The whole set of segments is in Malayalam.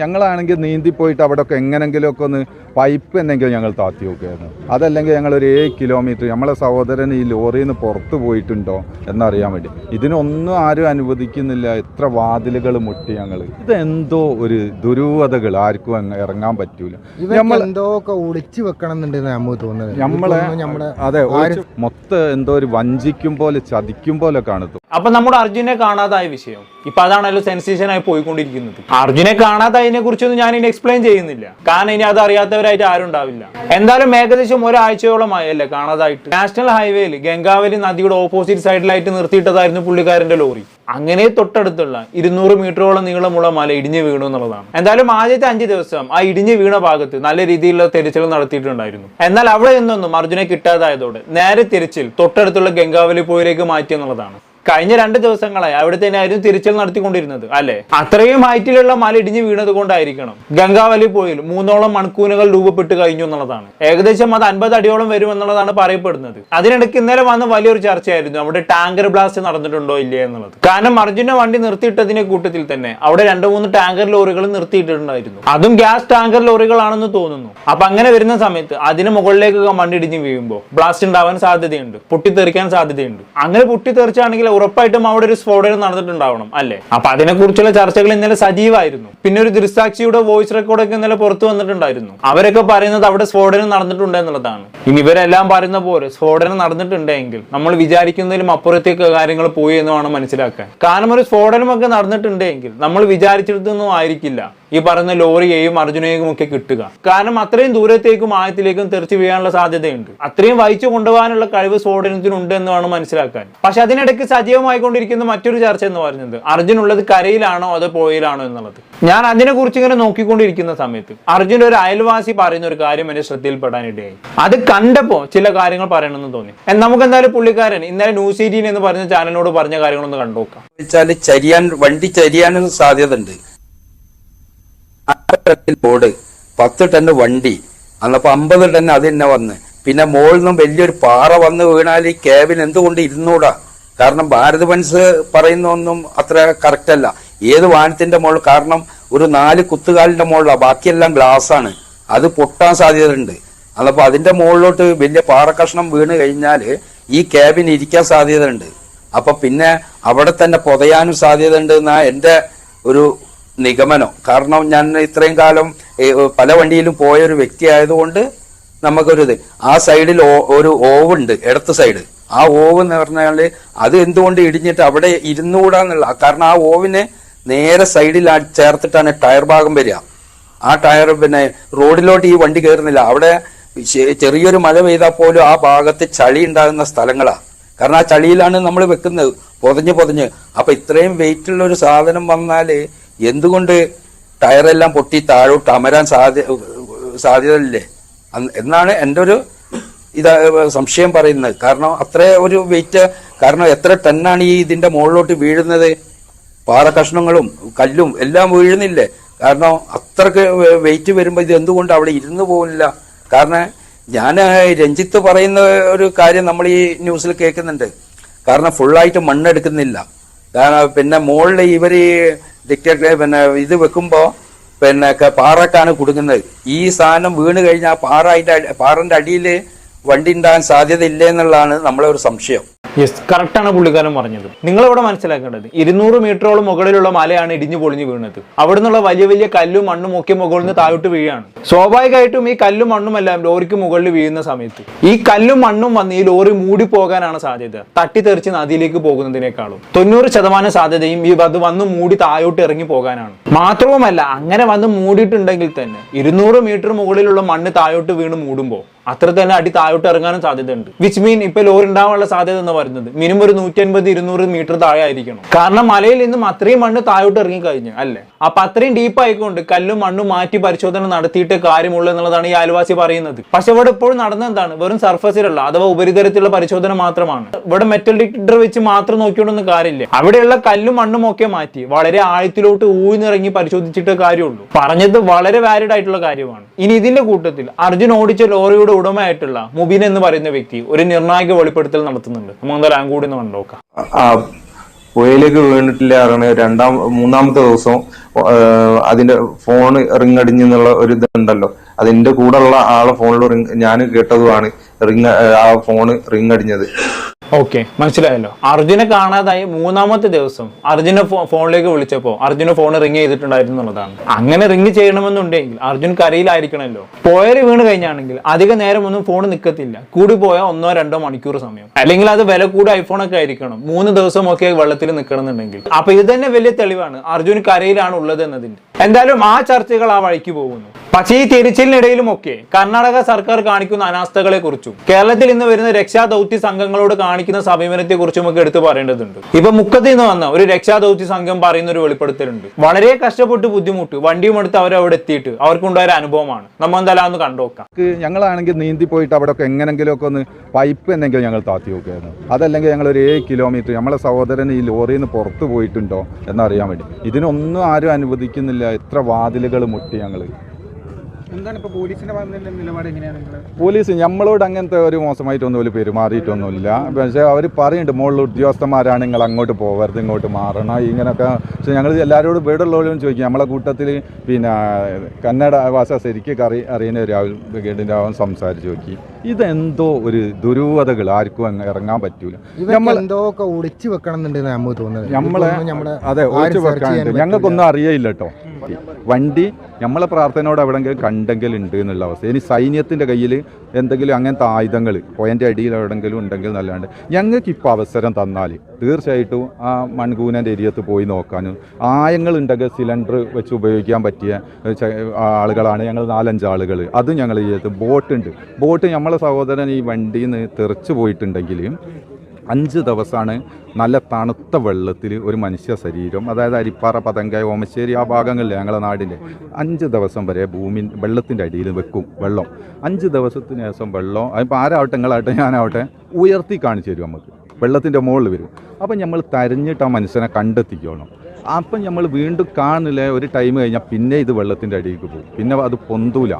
ഞങ്ങളാണെങ്കിൽ നീന്തി പോയിട്ട് അവിടെ ഒക്കെ എങ്ങനെങ്കിലും ഒക്കെ ഒന്ന് പൈപ്പ് എന്തെങ്കിലും ഞങ്ങൾ താത്തി നോക്കുകയായിരുന്നു. അതല്ലെങ്കിൽ ഞങ്ങൾ ഒരു ഏഴ് കിലോമീറ്റർ നമ്മളെ സഹോദരൻ ഈ ലോറിയിൽ നിന്ന് പുറത്ത് പോയിട്ടുണ്ടോ എന്നറിയാൻ വേണ്ടി. ഇതിനൊന്നും ആരും അനുവദിക്കുന്നില്ല. എത്ര വാതിലുകൾ മുട്ടി ഞങ്ങൾ. ഇതെന്തോ ഒരു ദുരൂഹതകൾ. ആർക്കും ഇറങ്ങാൻ പറ്റൂല. നമ്മൾ എന്തോ ഒക്കെ ഒളിച്ചു വെക്കണം എന്നുണ്ടെന്ന് നമുക്ക് തോന്നുന്നത്. നമ്മളെ നമ്മുടെ അതെ മൊത്തം എന്തോ ഒരു വഞ്ചിക്കും പോലെ ചതിക്കും പോലെ കാണുന്നു അപ്പൊ നമ്മുടെ അർജുനെ കാണാതായ വിഷയം. ഇപ്പൊ അതാണല്ലോ സെൻസേഷൻ ആയി പോയിക്കൊണ്ടിരിക്കുന്നത്. അർജുനെ കാണാതായതിനെ കുറിച്ചൊന്നും ഞാൻ ഇനി എക്സ്പ്ലെയിൻ ചെയ്യുന്നില്ല. കാരണം ഇനി അത് അറിയാത്തവരായിട്ട് ആരും ഉണ്ടാവില്ല. എന്തായാലും ഏകദേശം ഒരാഴ്ചയോളമായല്ലേ കാണാതായിട്ട്. നാഷണൽ ഹൈവേയിൽ ഗംഗാവലി നദിയുടെ ഓപ്പോസിറ്റ് സൈഡിലായിട്ട് നിർത്തിയിട്ടതായിരുന്നു പുള്ളിക്കാരന്റെ ലോറി. അങ്ങനെ തൊട്ടടുത്തുള്ള ഇരുന്നൂറ് മീറ്ററോളം നീളമുള്ള മല ഇടിഞ്ഞു വീണു എന്നുള്ളതാണ്. എന്തായാലും ആദ്യത്തെ അഞ്ച് ദിവസം ആ ഇടിഞ്ഞു വീണ ഭാഗത്ത് നല്ല രീതിയിലുള്ള തിരച്ചിൽ നടത്തിയിട്ടുണ്ടായിരുന്നു. എന്നാൽ അവിടെ നിന്നൊന്നും അർജുനെ കിട്ടാതായതോടെ നേരെ തിരച്ചിൽ തൊട്ടടുത്തുള്ള ഗംഗാവലി പോയിലേക്ക് മാറ്റി എന്നുള്ളതാണ്. കഴിഞ്ഞ രണ്ട് ദിവസങ്ങളായി അവിടെ തന്നെയായിരുന്നു തിരച്ചിൽ നടത്തിക്കൊണ്ടിരുന്നത് അല്ലെ? അത്രയും ഹൈറ്റിലുള്ള മല ഇടിഞ്ഞു വീണത് കൊണ്ടായിരിക്കണം. ഗംഗാവലി പോയിൽ മൂന്നോളം മൺകൂനുകൾ രൂപപ്പെട്ട് കഴിഞ്ഞു എന്നുള്ളതാണ്. ഏകദേശം അത് അൻപത് അടിയോളം വരും എന്നുള്ളതാണ് പറയപ്പെടുന്നത്. അതിനിടയ്ക്ക് ഇന്നലെ വന്ന വലിയൊരു ചർച്ചയായിരുന്നു അവിടെ ടാങ്കർ ബ്ലാസ്റ്റ് നടന്നിട്ടുണ്ടോ ഇല്ലേ എന്നുള്ളത്. കാരണം അർജുന വണ്ടി നിർത്തിയിട്ടതിന്റെ കൂട്ടത്തിൽ തന്നെ അവിടെ രണ്ട് മൂന്ന് ടാങ്കർ ലോറികൾ നിർത്തിയിട്ടുണ്ടായിരുന്നു. അതും ഗ്യാസ് ടാങ്കർ ലോറികളാണെന്ന് തോന്നുന്നു. അപ്പൊ അങ്ങനെ വരുന്ന സമയത്ത് അതിന് മുകളിലേക്ക് വണ്ടി ഇടിഞ്ഞ് വീഴുമ്പോൾ ബ്ലാസ്റ്റ് ഉണ്ടാവാൻ സാധ്യതയുണ്ട് പൊട്ടിത്തെറിക്കാൻ സാധ്യതയുണ്ട്. അങ്ങനെ പൊട്ടിത്തെറിച്ചാണെങ്കിൽ ഉറപ്പായിട്ടും അവിടെ ഒരു സ്ഫോടനം നടന്നിട്ടുണ്ടാവണം അല്ലേ? അപ്പൊ അതിനെക്കുറിച്ചുള്ള ചർച്ചകൾ ഇന്നലെ സജീവായിരുന്നു. പിന്നെ ഒരു ദൃസാക്ഷിയുടെ വോയിസ് റെക്കോർഡൊക്കെ ഇന്നലെ പുറത്തു വന്നിട്ടുണ്ടായിരുന്നു. അവരൊക്കെ പറയുന്നത് അവിടെ സ്ഫോടനം നടന്നിട്ടുണ്ട് എന്നുള്ളതാണ്. ഇനി ഇവരെല്ലാം പറയുന്ന പോലെ സ്ഫോടനം നടന്നിട്ടുണ്ടെങ്കിൽ നമ്മൾ വിചാരിക്കുന്നതിലും അപ്പുറത്തേക്ക് കാര്യങ്ങൾ പോയി എന്ന് വേണം മനസ്സിലാക്കാൻ. കാരണം ഒരു സ്ഫോടനമൊക്കെ നടന്നിട്ടുണ്ടെങ്കിൽ നമ്മൾ വിചാരിച്ചിടത്തൊന്നും ആയിരിക്കില്ല. ഈ പറയുന്ന ലോറിയെയും അർജുനെയും ഒക്കെ കിട്ടുക. കാരണം അത്രയും ദൂരത്തേക്കും ആഴത്തിലേക്കും തെറിച്ച് വീഴാനുള്ള സാധ്യതയുണ്ട്. അത്രയും വഹിച്ചു കൊണ്ടുപോകാനുള്ള കഴിവ് സ്ഫോടനത്തിനുണ്ട് എന്ന് വേണം മനസ്സിലാക്കാൻ. പക്ഷെ അതിനിടയ്ക്ക് സജീവമായിക്കൊണ്ടിരിക്കുന്ന മറ്റൊരു ചർച്ച എന്ന് പറയുന്നത് അർജുൻ ഉള്ളത് കരയിലാണോ അതോ പുഴയിലാണോ എന്നുള്ളത്. ഞാൻ അതിനെ കുറിച്ച് ഇങ്ങനെ നോക്കിക്കൊണ്ടിരിക്കുന്ന സമയത്ത് അർജുൻ ഒരു അയൽവാസി പറയുന്ന ഒരു കാര്യം എന്റെ ശ്രദ്ധയിൽപ്പെടാനിടയായി. അത് കണ്ടപ്പോ ചില കാര്യങ്ങൾ പറയണമെന്ന് തോന്നി. നമുക്ക് എന്തായാലും പുള്ളിക്കാരൻ ഇന്നലെ ന്യൂസ് എയ്റ്റീൻ എന്ന് പറഞ്ഞ ചാനലിനോട് പറഞ്ഞ കാര്യങ്ങളൊന്ന് കണ്ടുനോക്കാം. വെച്ചാൽ ചരിയാൻ വണ്ടി ചരിയാനും സാധ്യത ഉണ്ട് ബോർഡ് പത്ത് ടണ്ണ് വണ്ടി. അന്നപ്പോൾ അമ്പത് ടൺ അത് തന്നെ വന്ന്. പിന്നെ മുകളിൽ നിന്നും വലിയൊരു പാറ വന്ന് വീണാൽ ഈ ക്യാബിൻ എന്തുകൊണ്ട് ഇരുന്നൂടാ? കാരണം ഭാരത് ബൻസ് പറയുന്ന ഒന്നും അത്ര കറക്റ്റ് അല്ല. ഏത് വാഹനത്തിന്റെ മുകളിൽ കാരണം ഒരു നാല് കുത്തുകാലിന്റെ മുകളിലാണ് ബാക്കിയെല്ലാം ഗ്ലാസ് ആണ്. അത് പൊട്ടാൻ സാധ്യതയുണ്ട്. അന്നപ്പോൾ അതിന്റെ മുകളിലോട്ട് വലിയ പാറ കഷ്ണം വീണ് കഴിഞ്ഞാൽ ഈ ക്യാബിൻ ഇരിക്കാൻ സാധ്യതയുണ്ട്. അപ്പൊ പിന്നെ അവിടെ തന്നെ പൊതയാനും സാധ്യതയുണ്ട് എന്നാ എന്റെ ഒരു നിഗമനം. കാരണം ഞാൻ ഇത്രയും കാലം പല വണ്ടിയിലും പോയ ഒരു വ്യക്തി ആയതുകൊണ്ട് നമുക്കൊരു ഇത്. ആ സൈഡിൽ ഒരു ഓവ് ഉണ്ട് ഇടത്ത് സൈഡ്. ആ ഓവ് എന്ന് പറഞ്ഞാൽ അത് എന്തുകൊണ്ട് ഇടിഞ്ഞിട്ട് അവിടെ ഇരുന്നുകൂടാന്നുള്ള കാരണം ആ ഓവിനെ നേരെ സൈഡിൽ ചേർത്തിട്ടാണ് ടയർ ഭാഗം വരിക. ആ ടയർ പിന്നെ റോഡിലോട്ട് ഈ വണ്ടി കയറുന്നില്ല അവിടെ ചെറിയൊരു മഴ പെയ്താൽ പോലും ആ ഭാഗത്ത് ചളി ഉണ്ടാകുന്ന സ്ഥലങ്ങളാ. കാരണം ആ ചളിയിലാണ് നമ്മൾ വെക്കുന്നത് പൊതഞ്ഞ് പൊതഞ്ഞ്. അപ്പൊ ഇത്രയും വെയിറ്റ് ഉള്ള ഒരു സാധനം വന്നാൽ എന്തുകൊണ്ട് ടയറെല്ലാം പൊട്ടി താഴോട്ട് അമരാൻ സാധ്യ സാധ്യതയില്ലേ? എന്നാണ് എന്റെ ഒരു ഇത് സംശയം പറയുന്നത്. കാരണം അത്ര ഒരു വെയിറ്റ് കാരണം എത്ര ടണ്ണാണ് ഈ ഇതിന്റെ മുകളിലോട്ട് വീഴുന്നത്? പാറ കഷ്ണങ്ങളും കല്ലും എല്ലാം വീഴുന്നില്ലേ? കാരണം അത്രയ്ക്ക് വെയിറ്റ് വരുമ്പോൾ ഇത് എന്തുകൊണ്ട് അവിടെ ഇരുന്ന് പോകുന്നില്ല കാരണം ഞാൻ രഞ്ജിത്ത് പറയുന്ന ഒരു കാര്യം നമ്മൾ ഈ ന്യൂസിൽ കേൾക്കുന്നുണ്ട്. കാരണം ഫുള്ളായിട്ട് മണ്ണെടുക്കുന്നില്ല. കാരണം പിന്നെ മുകളിൽ ഇവർ ഈ ഡിക്റ്റേറ്റർ പിന്നെ ഇത് വെക്കുമ്പോൾ പിന്നെ പാറക്കാണ് കൊടുക്കുന്നത് ഈ സാധനം വീണ് കഴിഞ്ഞാൽ പാറ അതിന്റെ അടി- പാറന്റെ അടിയിൽ വണ്ടി ഉണ്ടാകാൻ സാധ്യത ഇല്ലേ എന്നുള്ളതാണ് നമ്മളെ ഒരു സംശയം. യെസ് കറക്റ്റാണ് പുള്ളിക്കാരൻ പറഞ്ഞത്. നിങ്ങൾ ഇവിടെ മനസ്സിലാക്കേണ്ടത്? ഇരുന്നൂറ് മീറ്ററോളം മുകളിലുള്ള മലയാണ് ഇടിഞ്ഞു പൊളിഞ്ഞു വീണത്. അവിടെ നിന്നുള്ള വലിയ വലിയ കല്ലും മണ്ണും ഒക്കെ മുകളിൽ നിന്ന് താഴോട്ട് വീഴാണ്. സ്വാഭാവികമായിട്ടും ഈ കല്ലും മണ്ണും എല്ലാം ലോറിക്ക് മുകളിൽ വീഴുന്ന സമയത്ത് ഈ കല്ലും മണ്ണും വന്ന് ഈ ലോറി മൂടി പോകാനാണ് സാധ്യത. തട്ടിത്തെറിച്ച് നദിയിലേക്ക് പോകുന്നതിനേക്കാളും. തൊണ്ണൂറ് ശതമാനം സാധ്യതയും ഈ അത് വന്ന് മൂടി താഴോട്ട് ഇറങ്ങി പോകാനാണ്. മാത്രവുമല്ല അങ്ങനെ വന്ന് മൂടിയിട്ടുണ്ടെങ്കിൽ തന്നെ ഇരുന്നൂറ് മീറ്റർ മുകളിലുള്ള മണ്ണ് താഴോട്ട് വീണ് മൂടുമ്പോൾ അത്ര തന്നെ അടി താഴോട്ട് ഇറങ്ങാനും സാധ്യതയുണ്ട്. വിച്ച് മീൻ ഇപ്പൊ ലോറി ഉണ്ടാവാനുള്ള സാധ്യത എന്ന് പറയുന്നത് മിനിമം ഒരു നൂറ്റി അൻപത് ഇരുന്നൂറ് മീറ്റർ താഴെ ആയിരിക്കണം കാരണം മലയിൽ നിന്നും അത്രയും മണ്ണ് താഴോട്ട് ഇറങ്ങി കഴിഞ്ഞു അല്ലേ? അപ്പൊ അത്രയും ഡീപ്പ് ആയിക്കൊണ്ട് കല്ലും മണ്ണും മാറ്റി പരിശോധന നടത്തിയിട്ട് കാര്യമുള്ളൂ എന്നുള്ളതാണ് ഈ അയൽവാസി പറയുന്നത്. പക്ഷെ ഇവിടെ ഇപ്പോഴും നടന്ന എന്താണ്? വെറും സർഫസിലുള്ള അഥവാ ഉപരിതലത്തിലുള്ള പരിശോധന മാത്രമാണ്. ഇവിടെ മെറ്റൽ ഡിറ്റർ വെച്ച് മാത്രം നോക്കിയോണ്ടൊന്നും കാര്യമില്ല. അവിടെയുള്ള കല്ലും മണ്ണും ഒക്കെ മാറ്റി വളരെ ആഴത്തിലോട്ട് ഊന്നിറങ്ങി പരിശോധിച്ചിട്ട് കാര്യമുള്ളൂ. പറഞ്ഞത് വളരെ വാലിഡ് ആയിട്ടുള്ള കാര്യമാണ്. ഇനി ഇതിന്റെ കൂട്ടത്തിൽ അർജുൻ ഓടിച്ച ലോറിയുടെ ഉടമയായിട്ടുള്ള മുബീൻ എന്ന് പറയുന്ന വ്യക്തി ഒരു നിർണായക വെളിപ്പെടുത്തൽ നടത്തുന്നുണ്ട്. നമുക്ക് എന്തായാലും കൂടി ഒന്ന് കണ്ടോക്കാം ആ പുഴയിലേക്ക് വീണിട്ടില്ല അറിയണ രണ്ടാം മൂന്നാമത്തെ ദിവസം അതിന്റെ ഫോൺ റിങ് അടിഞ്ഞെന്നുള്ള ഒരു ഇതുണ്ടല്ലോ. അതിന്റെ കൂടെ ഉള്ള ആളെ ഫോണിൽ റിങ് ഞാൻ കേട്ടതുമാണ് റിങ് ആ ഫോണ് റിങ് അടിഞ്ഞത് ഓക്കെ മനസ്സിലായല്ലോ. അർജുനെ കാണാതായി മൂന്നാമത്തെ ദിവസം അർജുനെ ഫോണിലേക്ക് വിളിച്ചപ്പോ അർജുന ഫോൺ റിങ് ചെയ്തിട്ടുണ്ടായിരുന്നു എന്നുള്ളതാണ്. അങ്ങനെ റിങ് ചെയ്യണമെന്നുണ്ടെങ്കിൽ അർജുൻ കരയിലായിരിക്കണമല്ലോ. പോയറി വീണ് കഴിഞ്ഞാണെങ്കിൽ അധിക നേരം ഒന്നും ഫോൺ നിൽക്കത്തില്ല കൂടി പോയാൽ ഒന്നോ രണ്ടോ മണിക്കൂർ സമയം. അല്ലെങ്കിൽ അത് വില കൂടി ഐഫോൺ ഒക്കെ ആയിരിക്കണം. മൂന്ന് ദിവസം ഒക്കെ വെള്ളത്തിൽ നിൽക്കണമെന്നുണ്ടെങ്കിൽ അപ്പൊ ഇത് തന്നെ വലിയ തെളിവാണ്. അർജുൻ കരയിലാണ് ഉള്ളത് എന്നതിന്റെ എന്തായാലും ആ ചർച്ചകൾ ആ വഴിക്ക് പോകുന്നു. പക്ഷേ ഈ തിരിച്ചിലിനിടയിലും ഒക്കെ കർണാടക സർക്കാർ കാണിക്കുന്ന അനാസ്ഥകളെ കുറിച്ചും കേരളത്തിൽ ഇന്ന് വരുന്ന രക്ഷാദൗത്യ സംഘങ്ങളോട് കാണിക്കുന്ന സമീപനത്തെ കുറിച്ചും ഒക്കെ എടുത്തു പറയേണ്ടതുണ്ട്. ഇപ്പൊ മുക്കത്തിൽ നിന്ന് വന്ന ഒരു രക്ഷാദൗത്യ സംഘം പറയുന്ന ഒരു വെളിപ്പെടുത്തലുണ്ട്. വളരെ കഷ്ടപ്പെട്ട് ബുദ്ധിമുട്ട് വണ്ടിയും എടുത്ത് അവർ അവിടെ എത്തിയിട്ട് അവർക്കുണ്ടായ അനുഭവമാണ്. നമ്മൾ എന്തായാലും ഒന്ന് കണ്ടുനോക്കാം ഞങ്ങളാണെങ്കിൽ നീന്തി പോയിട്ട് അവിടെ ഒക്കെ എങ്ങനെങ്കിലുമൊക്കെ ഒന്ന് പൈപ്പ് എന്തെങ്കിലും ഞങ്ങൾ താത്തി നോക്കുകയായിരുന്നു. അതല്ലെങ്കിൽ ഞങ്ങൾ ഒരു ഏഴ് കിലോമീറ്റർ നമ്മളെ സഹോദരൻ ഈ ലോറിയിൽ നിന്ന് പുറത്ത് പോയിട്ടുണ്ടോ എന്നറിയാൻ വേണ്ടി. ഇതിനൊന്നും ആരും അനുവദിക്കുന്നില്ല. എത്ര വാതിലുകൾ മുട്ടി ഞങ്ങൾ പോലീസ് നമ്മളോട് അങ്ങനത്തെ ഒരു മോശമായിട്ടൊന്നും ഒരു പെരുമാറിയിട്ടൊന്നുമില്ല. പക്ഷേ അവർ പറയുന്നുണ്ട് മുകളിൽ ഉദ്യോഗസ്ഥന്മാരാണ് നിങ്ങൾ അങ്ങോട്ട് പോകരുത് ഇങ്ങോട്ട് മാറണം ഇങ്ങനെയൊക്കെ പക്ഷെ ഞങ്ങൾ എല്ലാവരോടും വീടുള്ളവരും ചോദിക്കും. നമ്മളെ കൂട്ടത്തിൽ പിന്നെ കന്നഡ ഭാഷ ശരിക്കും അറിയുന്ന ഒരു ബ്രിഗേഡിന്റെ ആവും സംസാരിച്ച് നോക്കി ഇതെന്തോ ഒരു ദുരൂഹതകൾ. ആർക്കും അങ്ങ് ഇറങ്ങാൻ പറ്റൂല. നമ്മൾ എന്തോ ഒക്കെ ഒളിച്ചു വെക്കണം എന്നുണ്ടെന്ന് നമുക്ക് തോന്നുന്നത് നമ്മളെ അതെ ഒളിച്ചു വെക്കാനുണ്ട് ഞങ്ങൾക്കൊന്നും അറിയയില്ല കേട്ടോ വണ്ടി നമ്മളെ പ്രാർത്ഥനയോട് എവിടെങ്കിലും കണ്ടെങ്കിൽ ഉണ്ട് എന്നുള്ള അവസ്ഥ. ഇനി സൈന്യത്തിന്റെ കയ്യിൽ എന്തെങ്കിലും അങ്ങനത്തെ ആയുധങ്ങൾ പോയിന്റെ അടിയിൽ എവിടെങ്കിലും ഉണ്ടെങ്കിൽ നല്ലാണ്ട്. ഞങ്ങൾക്ക് ഇപ്പോൾ അവസരം തന്നാൽ തീർച്ചയായിട്ടും ആ മൺകൂനന്റെ ഏരിയത്ത് പോയി നോക്കാനും ആയങ്ങൾ ഉണ്ടെങ്കിൽ സിലിണ്ടർ വെച്ച് ഉപയോഗിക്കാൻ പറ്റിയ ആളുകളാണ് ഞങ്ങൾ നാലഞ്ച് ആളുകൾ അത് ഞങ്ങൾ ചെയ്ത് ബോട്ടുണ്ട്. ബോട്ട് നമ്മളെ സഹോദരൻ ഈ വണ്ടിയിൽ നിന്ന് തെറിച്ച് പോയിട്ടുണ്ടെങ്കിൽ അഞ്ച് ദിവസമാണ് നല്ല തണുത്ത വെള്ളത്തിൽ ഒരു മനുഷ്യ ശരീരം അതായത് അരിപ്പാറ പതങ്ക ഓമശ്ശേരി ആ ഭാഗങ്ങളിൽ ഞങ്ങളുടെ നാടിന്റെ അഞ്ച് ദിവസം വരെ ഭൂമി വെള്ളത്തിന്റെ അടിയിൽ വെക്കും വെള്ളം. അഞ്ച് ദിവസത്തിന് ശേഷം വെള്ളം അതിപ്പോൾ ആരാവട്ടെ നിങ്ങളാവട്ടെ ഞാനാവട്ടെ ഉയർത്തി കാണിച്ചു തരും നമുക്ക് വെള്ളത്തിന്റെ മുകളിൽ വരും. അപ്പം നമ്മൾ തരഞ്ഞിട്ട് ആ മനുഷ്യനെ കണ്ടെത്തിക്കണം. അപ്പം നമ്മൾ വീണ്ടും കാണില്ല ഒരു ടൈം കഴിഞ്ഞാൽ പിന്നെ ഇത് വെള്ളത്തിന്റെ അടിയിലേക്ക് പോകും. പിന്നെ അത് പൊന്തൂല.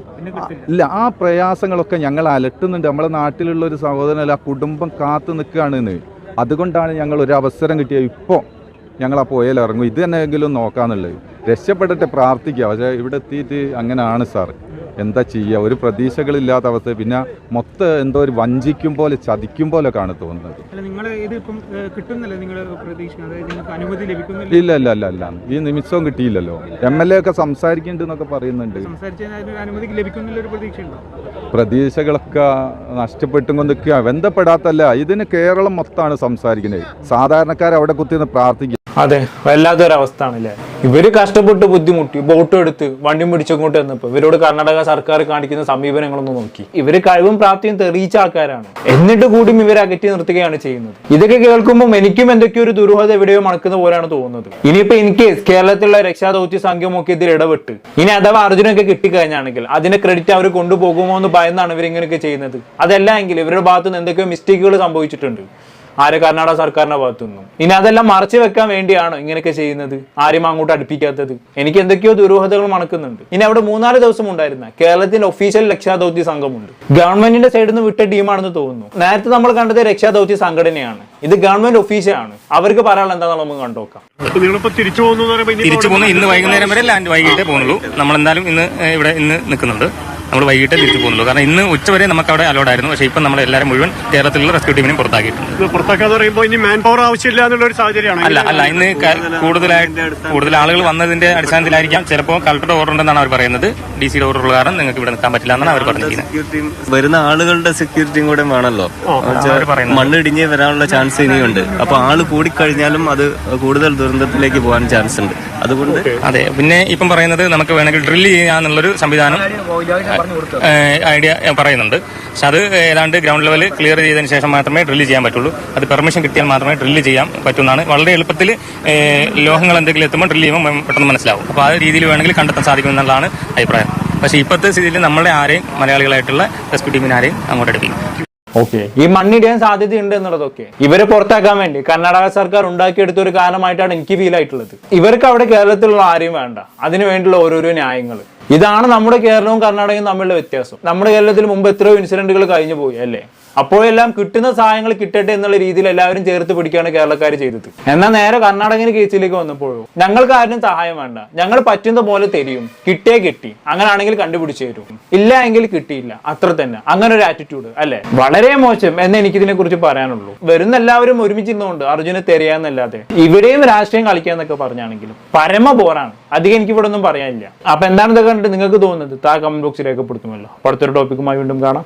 ഇല്ല ആ പ്രയാസങ്ങളൊക്കെ ഞങ്ങൾ അലട്ടുന്നുണ്ട്. നമ്മളെ നാട്ടിലുള്ള ഒരു സഹോദരനല്ല ആ കുടുംബം കാത്തു നിൽക്കുകയാണെന്ന്. അതുകൊണ്ടാണ് ഞങ്ങൾ ഒരു അവസരം കിട്ടിയ ഇപ്പോൾ ഞങ്ങൾ ആ പുഴയിൽ ഇറങ്ങും. ഇത് നോക്കാന്നുള്ളത്. രക്ഷപ്പെട്ടിട്ട് പ്രാർത്ഥിക്കുക. പക്ഷേ ഇവിടെ എത്തിയിട്ട് അങ്ങനെയാണ് സാർ. എന്താ ചെയ്യുക? ഒരു പ്രതീക്ഷകളില്ലാത്ത അവസ്ഥ പിന്നെ മൊത്തം എന്തോ ഒരു വഞ്ചിക്കും പോലെ ചതിക്കും പോലെ ആണ് തോന്നുന്നത്. ഇല്ല ഇല്ല ഇല്ല അല്ല അല്ല ഈ നിമിഷവും കിട്ടിയില്ലല്ലോ. എം എൽ എ ഒക്കെ സംസാരിക്കുന്നുണ്ട് എന്നൊക്കെ പറയുന്നുണ്ട് പ്രതീക്ഷകളൊക്കെ നഷ്ടപ്പെട്ടും കൊണ്ട് നിൽക്കുക ബന്ധപ്പെടാത്തല്ല ഇതിന് കേരളം മൊത്തമാണ് സംസാരിക്കുന്നത്. സാധാരണക്കാർ അവിടെ കുത്തിന്ന് പ്രാർത്ഥിക്കുക. അതെ വല്ലാത്തൊരവസ്ഥ ആണല്ലേ ഇവർ കഷ്ടപ്പെട്ട് ബുദ്ധിമുട്ടി ബോട്ട് എടുത്ത് വണ്ടിയും പിടിച്ചങ്ങോട്ട് വന്നപ്പോ ഇവരോട് കർണാടക സർക്കാർ കാണിക്കുന്ന സമീപനങ്ങളൊന്നും നോക്കി. ഇവർ കഴിവും പ്രാപ്തിയും തെളിയിച്ച ആൾക്കാരാണ്. എന്നിട്ട് കൂടിയും ഇവരെ അകറ്റി നിർത്തുകയാണ് ചെയ്യുന്നത്. ഇതൊക്കെ കേൾക്കുമ്പോൾ എനിക്കും എന്തൊക്കെയോ ഒരു ദുരൂഹത എവിടെയോ മണക്കുന്ന പോലെയാണ് തോന്നുന്നത്. ഇനിയിപ്പോ ഇൻ കേസ് കേരളത്തിലുള്ള രക്ഷാദൗത്യ സംഘമൊക്കെ ഇതിൽ ഇടപെട്ട് ഇനി അഥവാ അർജുനൊക്കെ കിട്ടിക്കഴിഞ്ഞാണെങ്കിൽ അതിന്റെ ക്രെഡിറ്റ് അവർ കൊണ്ടുപോകുമോ എന്ന് ഭയന്നാണ് ഇവരിങ്ങനെയൊക്കെ ചെയ്യുന്നത്. അതല്ല എങ്കിൽ ഇവരുടെ ഭാഗത്തുനിന്ന് എന്തൊക്കെയോ മിസ്റ്റേക്കുകൾ സംഭവിച്ചിട്ടുണ്ട്. ആരെ കർണാടക സർക്കാരിന്റെ ഭാഗത്തുനിന്നും ഇനി അതെല്ലാം മറച്ചു വെക്കാൻ വേണ്ടിയാണോ ഇങ്ങനെയൊക്കെ ചെയ്യുന്നത്? ആരും അങ്ങോട്ട് അടുപ്പിക്കാത്തത്? എനിക്ക് എന്തൊക്കെയോ ദുരൂഹതകൾ മണക്കുന്നുണ്ട്. ഇനി അവിടെ മൂന്നാൽ ദിവസം ഉണ്ടായിരുന്ന കേരളത്തിന്റെ ഒഫീഷ്യൽ രക്ഷാദൗത്യ സംഘമുണ്ട്. ഗവൺമെന്റിന്റെ സൈഡിൽ നിന്ന് വിട്ട ടീമാണെന്ന് തോന്നുന്നു. നേരത്തെ നമ്മൾ കണ്ടത് രക്ഷാദൗത്യ സംഘടനയാണ്. ഇത് ഗവൺമെന്റ് ഒഫീഷ്യലാണ് അവർക്ക് പറയാനുള്ള എന്താണെന്ന് നമുക്ക് കണ്ടുനോക്കാം തിരിച്ചു പോകുന്നു ഇന്ന് വൈകുന്നേരം വരെ ലാൻഡ് വൈകിട്ടേ പോകുന്നുള്ളൂ. നമ്മൾ എന്തായാലും ഇന്ന് ഇവിടെ ഇന്ന് നിൽക്കുന്നുണ്ട്. നമ്മൾ വൈകിട്ട് തിരിച്ചു പോകുന്നുള്ളൂ. കാരണം ഇന്ന് ഉച്ചവരെ നമുക്ക് അവിടെ അലോഡ് ആയിരുന്നു. പക്ഷേ ഇപ്പം നമ്മൾ എല്ലാവരും മുഴുവൻ കേരളത്തിലുള്ള റെസ്ക്യൂ ടീമിനെയും പുറത്താക്കിയിട്ടുണ്ട്. ഇനി മാൻ പവർ ആവശ്യമില്ല എന്നുള്ള ഒരു സാഹചര്യമാണ്. അല്ല അല്ല ഇന്ന് കൂടുതലായിട്ട് കൂടുതൽ ആളുകൾ വന്നതിന്റെ അടിസ്ഥാനത്തിലായിരിക്കാം. ചിലപ്പോൾ കളക്ടറുടെ ഓർഡർ ഉണ്ടെന്നാണ് അവർ പറയുന്നത്. ഡി സിയുടെ ഓർഡർ ഉള്ള കാരണം നിങ്ങൾക്ക് ഇവിടെ നിൽക്കാൻ പറ്റില്ല എന്നാണ് അവർ പറഞ്ഞിരിക്കുന്നത്. വരുന്ന ആളുകളുടെ സെക്യൂരിറ്റിയും കൂടെ വേണമല്ലോ. മണ്ണിടിഞ്ഞ് വരാനുള്ള ചാൻസ് ഇനിയുണ്ട്. അപ്പൊ ആൾ കൂടിക്കഴിഞ്ഞാലും അത് കൂടുതൽ ദുരന്തത്തിലേക്ക് പോകാൻ ചാൻസ് ഉണ്ട്. അതുകൊണ്ട് അതെ പിന്നെ ഇപ്പം പറയുന്നത് നമുക്ക് വേണമെങ്കിൽ ഡ്രിൽ ചെയ്യാന്നുള്ളൊരു സംവിധാനം ഐഡിയ പറയുന്നുണ്ട്. പക്ഷെ അത് ഏതാണ്ട് ഗ്രൗണ്ട് ലെവൽ ക്ലിയർ ചെയ്തതിന് ശേഷം മാത്രമേ ഡ്രില്ല് ചെയ്യാൻ പറ്റുള്ളൂ. അത് പെർമിഷൻ കിട്ടിയാൽ മാത്രമേ ഡ്രില്ല് ചെയ്യാൻ പറ്റുന്നതാണ്. വളരെ എളുപ്പത്തിൽ ലോഹങ്ങൾ എന്തെങ്കിലും എത്തുമ്പോൾ ഡ്രില്ല് ചെയ്യുമ്പോൾ പെട്ടെന്ന് മനസ്സിലാവും. അപ്പോൾ ആ രീതിയിൽ വേണമെങ്കിൽ കണ്ടെത്താൻ സാധിക്കും എന്നുള്ളതാണ് അഭിപ്രായം. പക്ഷേ ഇപ്പോഴത്തെ സ്ഥിതിയിൽ നമ്മളെ ആരെയും മലയാളികളായിട്ടുള്ള റെസ്ക്യൂ ടീമിനെ ആരെയും അങ്ങോട്ട് എടുപ്പിക്കും ഓക്കെ ഈ മണ്ണിടിയാൻ സാധ്യതയുണ്ട് എന്നുള്ളതൊക്കെ. ഇവരെ പുറത്താക്കാൻ വേണ്ടി കർണാടക സർക്കാർ ഉണ്ടാക്കിയെടുത്ത ഒരു കാരണമായിട്ടാണ് എനിക്ക് ഫീൽ ആയിട്ടുള്ളത്. ഇവർക്ക് അവിടെ കേരളത്തിലുള്ള ആരെയും വേണ്ട. അതിനു വേണ്ടിയുള്ള ഓരോരോ ന്യായങ്ങൾ. ഇതാണ് നമ്മുടെ കേരളവും കർണാടകയും തമ്മിലുള്ള വ്യത്യാസം. നമ്മുടെ കേരളത്തിൽ മുമ്പ് എത്രയോ ഇൻസിഡന്റുകൾ കഴിഞ്ഞു പോയി അല്ലേ? അപ്പോഴെല്ലാം കിട്ടുന്ന സഹായങ്ങൾ കിട്ടട്ടെ എന്നുള്ള രീതിയിൽ എല്ലാവരും ചേർത്ത് പിടിക്കുകയാണ് കേരളക്കാർ ചെയ്തത്. എന്നാൽ നേരെ കർണാടകന് കേസിലേക്ക് വന്നപ്പോഴും ഞങ്ങൾക്ക് ആരും സഹായം വേണ്ട. ഞങ്ങൾ പറ്റുന്ന പോലെ തരും. കിട്ടേ കിട്ടി. അങ്ങനാണെങ്കിൽ കണ്ടുപിടിച്ചു തരും. ഇല്ല എങ്കിൽ കിട്ടിയില്ല. അത്ര തന്നെ. അങ്ങനെ ഒരു ആറ്റിറ്റ്യൂഡ് അല്ലെ? വളരെ മോശം എന്ന് എനിക്ക് ഇതിനെ കുറിച്ച് പറയാനുള്ളൂ. വരുന്ന എല്ലാവരും ഒരുമിച്ചിരുന്നുകൊണ്ട് അർജുനെ തെരയാന്നല്ലാതെ ഇവിടെയും രാഷ്ട്രീയം കളിക്കാന്നൊക്കെ പറഞ്ഞാണെങ്കിലും പരമ ബോറാണ് അധികം എനിക്ക് ഇവിടെ ഒന്നും പറയാനില്ല. അപ്പൊ എന്താണ് ഇതൊക്കെ കണ്ടിട്ട് നിങ്ങൾക്ക് തോന്നുന്നത് താ കമന്റ് ബോക്സിൽ രേഖപ്പെടുത്തുമല്ലോ അടുത്തൊരു ടോപ്പിക്കുമായി വീണ്ടും കാണാം.